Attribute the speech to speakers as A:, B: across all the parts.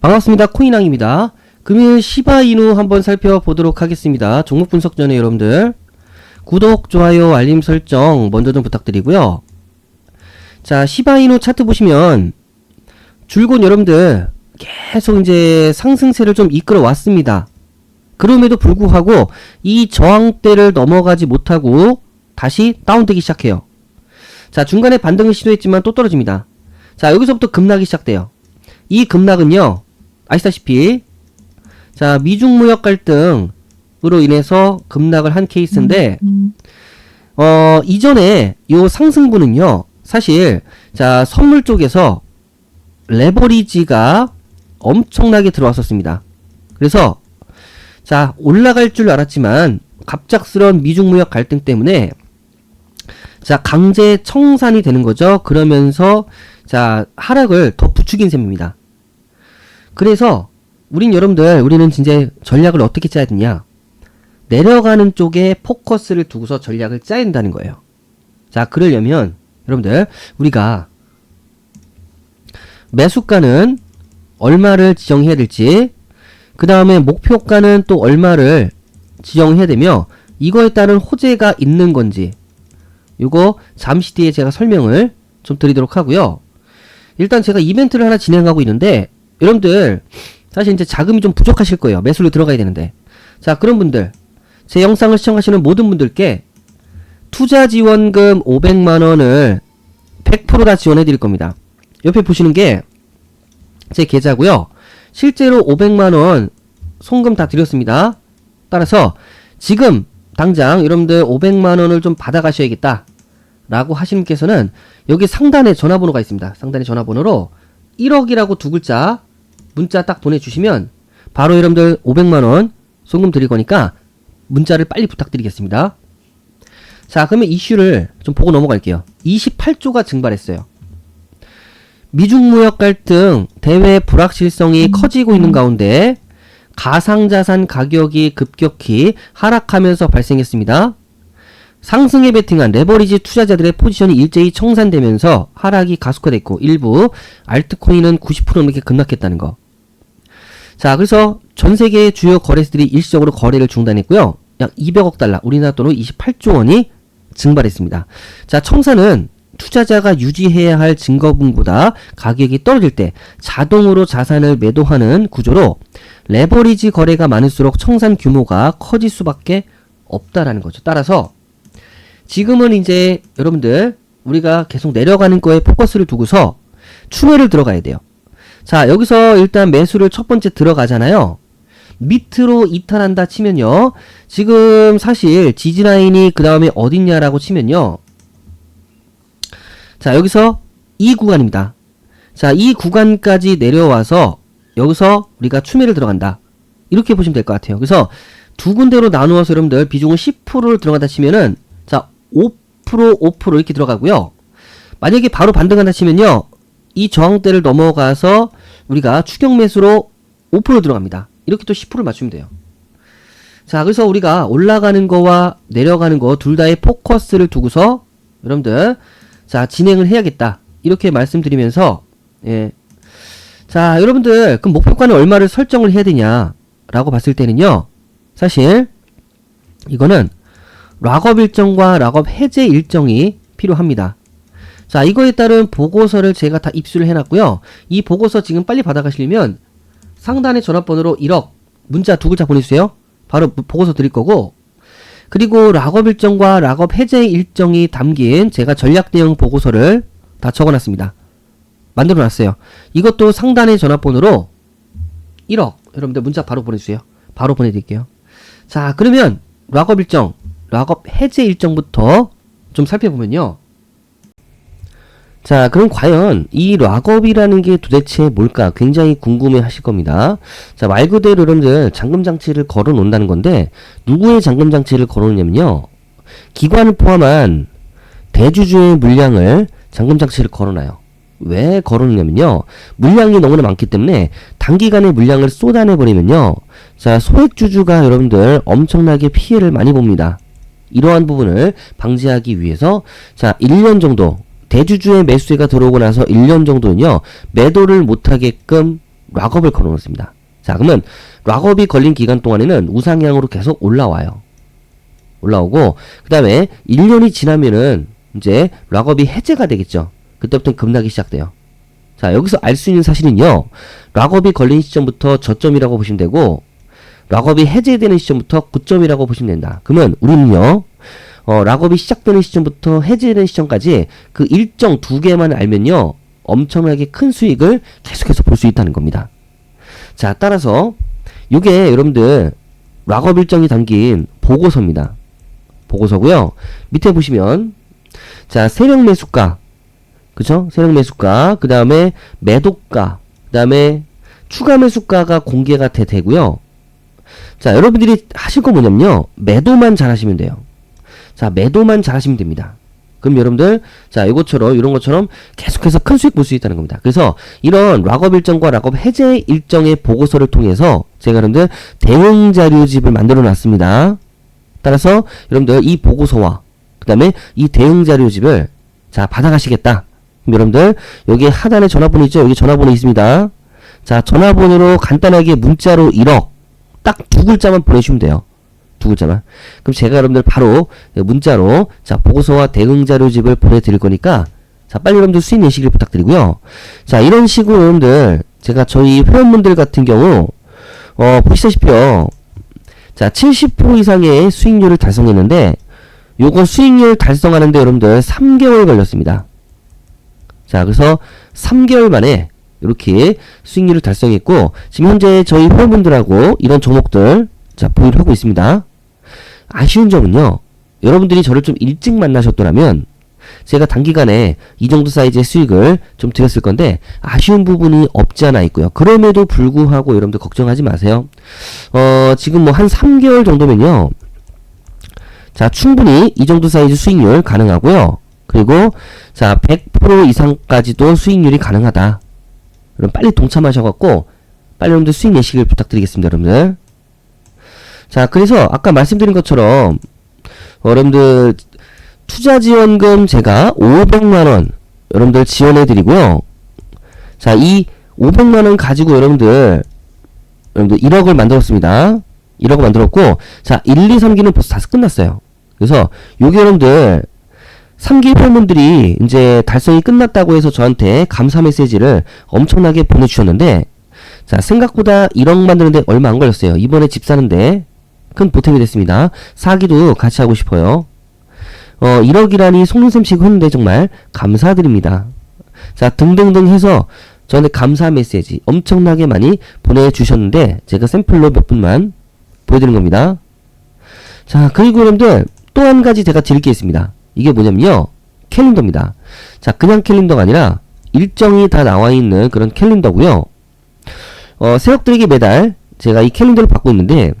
A: 반갑습니다. 코인왕입니다. 금일 시바이누 한번 살펴보도록 하겠습니다. 종목 분석 전에 여러분들 구독, 좋아요, 알림 설정 먼저 좀 부탁드리고요. 자, 시바이누 차트 보시면 줄곧 여러분들 계속 이제 상승세를 좀 이끌어 왔습니다. 그럼에도 불구하고 이 저항대를 넘어가지 못하고 다시 다운되기 시작해요. 자, 중간에 반등을 시도했지만 또 떨어집니다. 자, 여기서부터 급락이 시작돼요. 이 급락은요, 아시다시피, 자, 미중 무역 갈등으로 인해서 급락을 한 케이스인데, 어, 이전에 요 상승분은요, 사실, 자, 선물 쪽에서 레버리지가 엄청나게 들어왔었습니다. 그래서, 자, 올라갈 줄 알았지만, 갑작스런 미중 무역 갈등 때문에, 자, 강제 청산이 되는 거죠. 그러면서, 자, 하락을 더 부추긴 셈입니다. 그래서, 우린 여러분들, 우리는 진짜 전략을 어떻게 짜야 되냐. 내려가는 쪽에 포커스를 두고서 전략을 짜야 된다는 거예요. 자, 그러려면, 여러분들, 우리가, 매수가는 얼마를 지정해야 될지, 그 다음에 목표가는 또 얼마를 지정해야 되며, 이거에 따른 호재가 있는 건지, 요거 잠시 뒤에 제가 설명을 좀 드리도록 하고요. 일단 제가 이벤트를 하나 진행하고 있는데 여러분들 사실 이제 자금이 좀 부족하실 거예요. 매수로 들어가야 되는데. 자, 그런 분들 제 영상을 시청하시는 모든 분들께 투자 지원금 500만 원을 100%다 지원해 드릴 겁니다. 옆에 보시는 게 제 계좌고요. 실제로 500만 원 송금 다 드렸습니다. 따라서 지금 당장 여러분들 500만 원을 좀 받아 가셔야겠다. 라고 하시는 분께서는 여기 상단에 전화번호가 있습니다. 상단에 전화번호로 1억이라고 두 글자 문자 딱 보내주시면 바로 여러분들 500만원 송금 드릴 거니까 문자를 빨리 부탁드리겠습니다. 자, 그러면 이슈를 좀 보고 넘어갈게요. 28조가 증발했어요. 미중 무역 갈등, 대외 불확실성이 커지고 있는 가운데 가상자산 가격이 급격히 하락하면서 발생했습니다. 상승에 베팅한 레버리지 투자자들의 포지션이 일제히 청산되면서 하락이 가속화됐고 일부 알트코인은 90% 넘게 급락했다는 거. 자, 그래서 전 세계 주요 거래소들이 일시적으로 거래를 중단했고요. 약 200억 달러, 우리나라 돈으로 28조 원이 증발했습니다. 자, 청산은 투자자가 유지해야 할 증거분보다 가격이 떨어질 때 자동으로 자산을 매도하는 구조로 레버리지 거래가 많을수록 청산 규모가 커질 수밖에 없다라는 거죠. 따라서 지금은 이제 여러분들 우리가 계속 내려가는 거에 포커스를 두고서 추매를 들어가야 돼요. 자, 여기서 일단 매수를 첫 번째 들어가잖아요. 밑으로 이탈한다 치면요. 지금 사실 지지라인이 그 다음에 어딨냐라고 치면요. 자, 여기서 이 구간입니다. 자, 이 구간까지 내려와서 여기서 우리가 추매를 들어간다. 이렇게 보시면 될 것 같아요. 그래서 두 군데로 나누어서 여러분들 비중을 10%를 들어간다 치면은 자, 5% 5% 이렇게 들어가고요. 만약에 바로 반등한다 치면요. 이 저항대를 넘어가서 우리가 추격 매수로 5% 들어갑니다. 이렇게 또 10%를 맞추면 돼요. 자, 그래서 우리가 올라가는 거와 내려가는 거 둘 다의 포커스를 두고서 여러분들 자, 진행을 해야겠다. 이렇게 말씀드리면서 예. 자, 여러분들 그럼 목표가는 얼마를 설정을 해야 되냐라고 봤을 때는요. 사실 이거는 락업 일정과 락업 해제 일정이 필요합니다. 자, 이거에 따른 보고서를 제가 다 입수를 해놨고요. 이 보고서 지금 빨리 받아가시려면 상단의 전화번호로 1억 문자 두 글자 보내주세요. 바로 보고서 드릴 거고 그리고 락업 일정과 락업 해제 일정이 담긴 제가 전략 대응 보고서를 다 적어놨습니다. 만들어놨어요. 이것도 상단의 전화번호로 1억 여러분들 문자 바로 보내주세요. 바로 보내드릴게요. 자 그러면 락업 일정, 락업 해제 일정부터 좀 살펴보면요. 자, 그럼 과연 이 락업이라는 게 도대체 뭘까 굉장히 궁금해 하실 겁니다. 자, 말 그대로 여러분들 잠금 장치를 걸어 놓는다는 건데 누구의 잠금 장치를 걸어 놓냐면요. 기관을 포함한 대주주의 물량을 잠금 장치를 걸어 놔요. 왜 걸어 놓냐면요. 물량이 너무나 많기 때문에 단기간에 물량을 쏟아내 버리면요. 자, 소액주주가 여러분들 엄청나게 피해를 많이 봅니다. 이러한 부분을 방지하기 위해서 자, 1년 정도 대주주의 매수세가 들어오고 나서 1년 정도는요, 매도를 못하게끔 락업을 걸어놓습니다. 자, 그러면 락업이 걸린 기간 동안에는 우상향으로 계속 올라와요. 올라오고 그 다음에 1년이 지나면은 이제 락업이 해제가 되겠죠. 그때부터 급락이 시작돼요. 자, 여기서 알 수 있는 사실은요. 락업이 걸린 시점부터 저점이라고 보시면 되고 락업이 해제되는 시점부터 고점이라고 보시면 된다. 그러면 우리는요. 어, 락업이 시작되는 시점부터 해제되는 시점까지 그 일정 두 개만 알면요. 엄청나게 큰 수익을 계속해서 볼 수 있다는 겁니다. 자, 따라서 요게 여러분들 락업 일정이 담긴 보고서입니다. 보고서고요. 밑에 보시면 자, 세력 매수가 그죠? 세력 매수가 그 다음에 매도가 그 다음에 추가 매수가가 공개가 돼 되고요. 자, 여러분들이 하실 거 뭐냐면요. 매도만 잘 하시면 돼요. 자, 매도만 잘 하시면 됩니다. 그럼 여러분들, 자, 이것처럼, 이런 것처럼 계속해서 큰 수익 볼 수 있다는 겁니다. 그래서 이런 락업 일정과 락업 해제 일정의 보고서를 통해서 제가 여러분들 대응 자료집을 만들어 놨습니다. 따라서 여러분들 이 보고서와 그 다음에 이 대응 자료집을 자, 받아가시겠다. 여러분들, 여기 하단에 전화번호 있죠? 여기 전화번호 있습니다. 자, 전화번호로 간단하게 문자로 1억 딱 두 글자만 보내주시면 돼요. 두 글자만. 그럼 제가 여러분들 바로 문자로 자 보고서와 대응 자료집을 보내드릴 거니까 자 빨리 여러분들 수익 내시길 부탁드리고요. 자 이런 식으로 여러분들 제가 저희 회원분들 같은 경우 어 보시다시피요. 자 70% 이상의 수익률을 달성했는데 요거 수익률 달성하는데 여러분들 3개월 걸렸습니다. 자 그래서 3개월 만에 이렇게 수익률을 달성했고 지금 현재 저희 회원분들하고 이런 종목들 자 보유를 하고 있습니다. 아쉬운 점은요. 여러분들이 저를 좀 일찍 만나셨더라면 제가 단기간에 이 정도 사이즈의 수익을 좀 드렸을 건데 아쉬운 부분이 없지 않아 있고요. 그럼에도 불구하고 여러분들 걱정하지 마세요. 어, 지금 뭐 한 3개월 정도면요. 자, 충분히 이 정도 사이즈 수익률 가능하고요. 그리고 자, 100% 이상까지도 수익률이 가능하다. 그럼 빨리 동참하셔 갖고 빨리 여러분들 수익 내시길 부탁드리겠습니다, 여러분들. 자, 그래서 아까 말씀드린 것처럼 여러분들 투자 지원금 제가 500만 원 여러분들 지원해 드리고요. 자, 이 500만 원 가지고 여러분들 여러분들 1억을 만들었습니다. 1억을 만들었고 자, 1, 2, 3기는 벌써 다 끝났어요. 그래서 요게 여러분들 3기 회원분들이 이제 달성이 끝났다고 해서 저한테 감사 메시지를 엄청나게 보내주셨는데 자 생각보다 1억 만드는데 얼마 안 걸렸어요. 이번에 집 사는데 큰 보탬이 됐습니다. 사기도 같이 하고 싶어요. 어 1억이라니 속눈샘치고 했는데 정말 감사드립니다. 자 등등등 해서 저한테 감사 메시지 엄청나게 많이 보내주셨는데 제가 샘플로 몇 분만 보여드린 겁니다. 자 그리고 여러분들 또 한 가지 제가 드릴 게 있습니다. 이게 뭐냐면요. 캘린더입니다. 자, 그냥 캘린더가 아니라 일정이 다 나와 있는 그런 캘린더고요. 어, 세력들에게 매달 제가 이 캘린더를 받고 있는데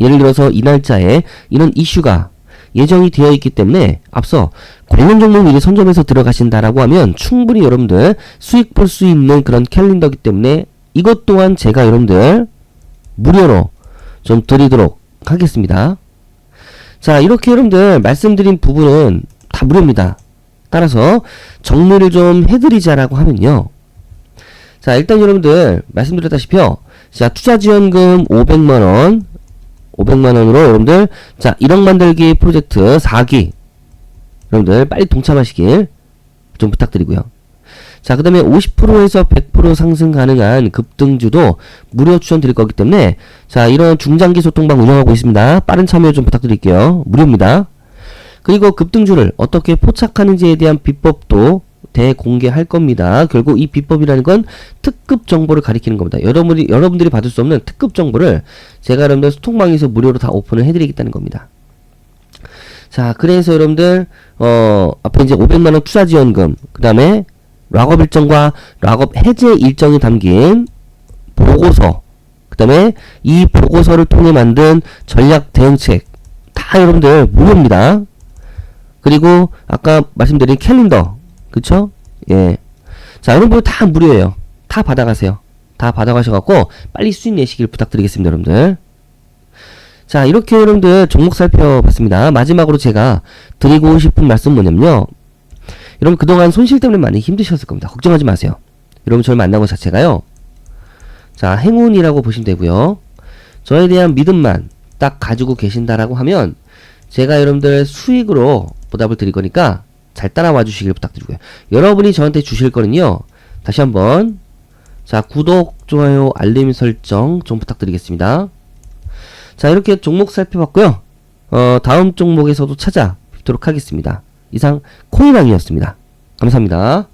A: 예를 들어서 이 날짜에 이런 이슈가 예정이 되어 있기 때문에 앞서 관련 종목 미리 선점해서 들어가신다라고 하면 충분히 여러분들 수익 볼 수 있는 그런 캘린더이기 때문에 이것 또한 제가 여러분들 무료로 좀 드리도록 하겠습니다. 자, 이렇게 여러분들 말씀드린 부분은 다 무료입니다. 따라서 정리를 좀 해드리자라고 하면요. 자, 일단 여러분들 말씀드렸다시피요. 자, 투자지원금 500만원, 500만원으로 여러분들, 자, 1억 만들기 프로젝트 4기. 여러분들 빨리 동참하시길 좀 부탁드리고요. 자, 그 다음에 50%에서 100% 상승 가능한 급등주도 무료 추천 드릴 거기 때문에 자, 이런 중장기 소통방 운영하고 있습니다. 빠른 참여 좀 부탁드릴게요. 무료입니다. 그리고 급등주를 어떻게 포착하는지에 대한 비법도 대공개할 겁니다. 결국 이 비법이라는 건 특급 정보를 가리키는 겁니다. 여러분이, 여러분들이 받을 수 없는 특급 정보를 제가 여러분들 소통방에서 무료로 다 오픈을 해드리겠다는 겁니다. 자, 그래서 여러분들, 어, 앞에 이제 500만 원 투자 지원금, 그 다음에 락업 일정과 락업 해제 일정이 담긴 보고서, 그 다음에 이 보고서를 통해 만든 전략 대응책, 다 여러분들 무료입니다. 그리고 아까 말씀드린 캘린더, 그쵸? 예. 자, 여러분들 다 무료예요. 다 받아가세요. 다 받아가셔갖고 빨리 수익 내시길 부탁드리겠습니다, 여러분들. 자, 이렇게 여러분들 종목 살펴봤습니다. 마지막으로 제가 드리고 싶은 말씀 뭐냐면요. 여러분 그동안 손실 때문에 많이 힘드셨을 겁니다. 걱정하지 마세요. 여러분 저를 만난 것 자체가요. 자, 행운이라고 보시면 되고요. 저에 대한 믿음만 딱 가지고 계신다라고 하면 제가 여러분들 수익으로 보답을 드릴 거니까 잘 따라와 주시길 부탁드리고요. 여러분이 저한테 주실 거는요. 다시 한번 자, 구독, 좋아요, 알림 설정 좀 부탁드리겠습니다. 자, 이렇게 종목 살펴봤고요. 어, 다음 종목에서도 찾아뵙도록 하겠습니다. 이상 코인왕이었습니다. 감사합니다.